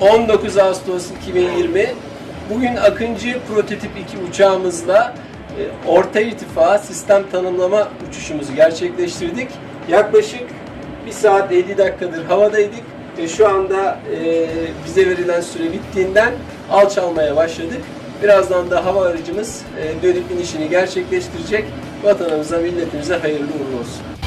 19 Ağustos 2020. Bugün Akıncı prototip 2 uçağımızla e, orta irtifa sistem tanımlama uçuşumuzu gerçekleştirdik. Yaklaşık 1 saat 50 dakikadır havadaydık ve şu anda e, bize verilen süre bittiğinden alçalmaya başladık. Birazdan da hava aracımız e, dönüp inişini gerçekleştirecek. Vatanımıza, milletimize hayırlı uğurlu olsun.